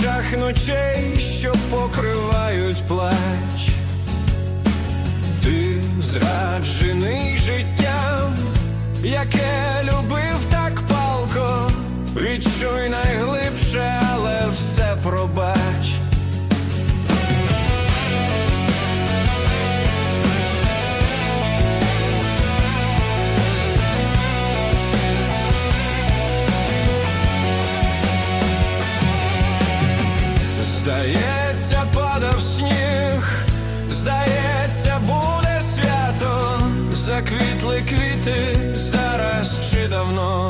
тих ночей, що покривають плач. Ти зраджений життям, яке любив так палко, відчуй найглибше, Здається, падав сніг, здається, буде свято, заквітли квіти зараз чи давно.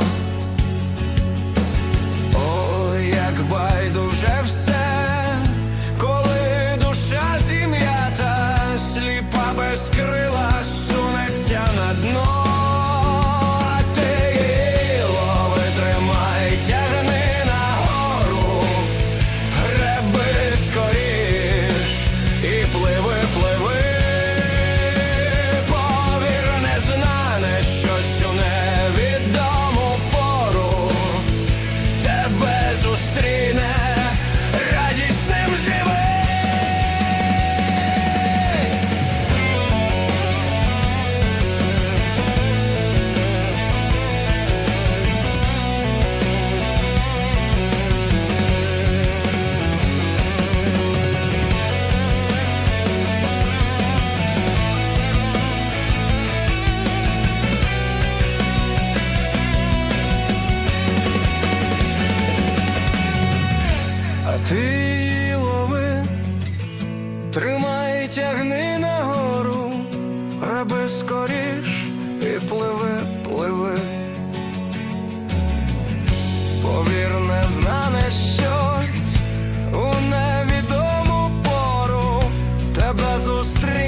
Тримай тягни нагору, раби скоріш і пливи, пливи. Повір, не знане щось у невідому пору тебе зустріч.